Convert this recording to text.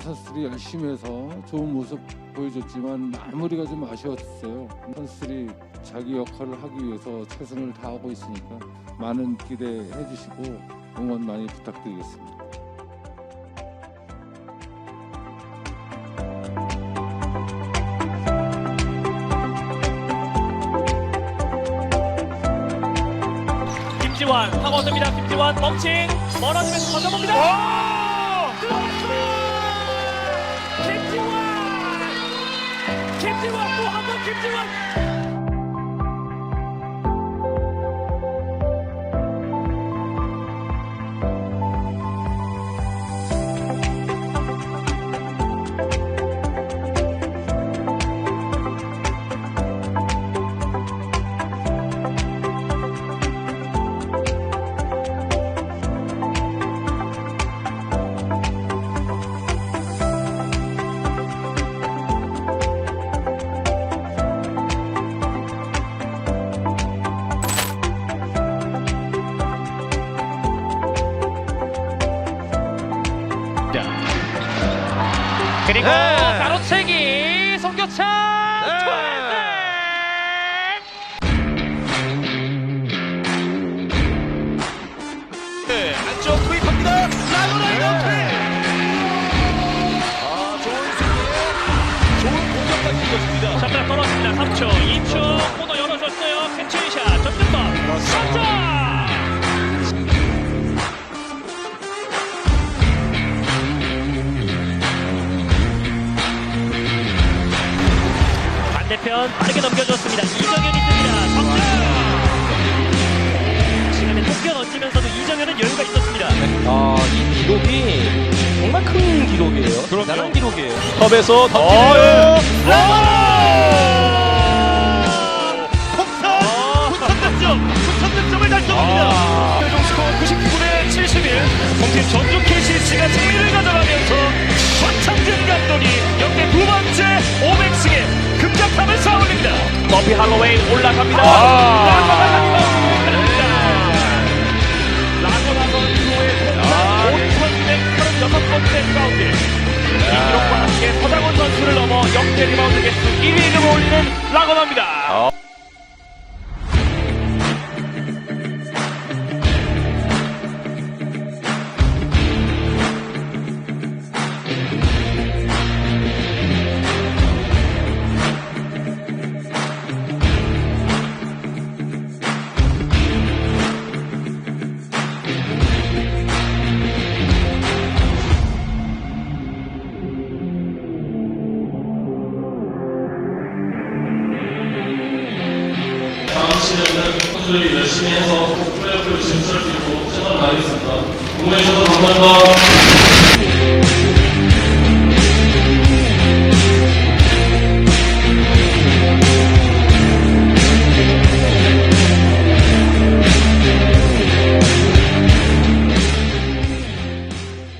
선수들이 열심히 해서 좋은 모습 보여줬지만 마무리가 좀 아쉬웠어요. 선수들이 자기 역할을 하기 위해서 최선을 다하고 있으니까 많은 기대해 주시고 응원 많이 부탁드리겠습니다. 김지환 타고 듭니다. 김지환 멈칭 멀어지면서 던져봅니다. 김지환 또한 번 김지환 그리고 네. 가로채기 송교창 네, 안쪽 투입합니다. 라그라이더 투 반대편 빠르게 넘겨줬습니다. 이정현이 뜹니다. 석점 시간에 통겨 던지면서도 이정현은 여유가 있었습니다. 아, 이 기록이 정말 큰 기록이에요. 대단한 기록이에요. 컵에서 던지네요. 폭탄! 부천 득점! 부천 득점을 달성합니다. 최종 스코어 99대 71. 홍팀 전주 KCC가 승리를 가져가면서 버피 할로웨이 올라갑니다. 아. 라거나 선수의 통산 5,136번째 라운드. 이 기록과 함께 서장훈 선수를 넘어 역대 리바운드 개수 1위를 올리는 라거나입니다. 다 시즌은 선수들이 열심히 해서 수 있도록 최선을 다하겠습니다. 응원해주셔서 감사합니다.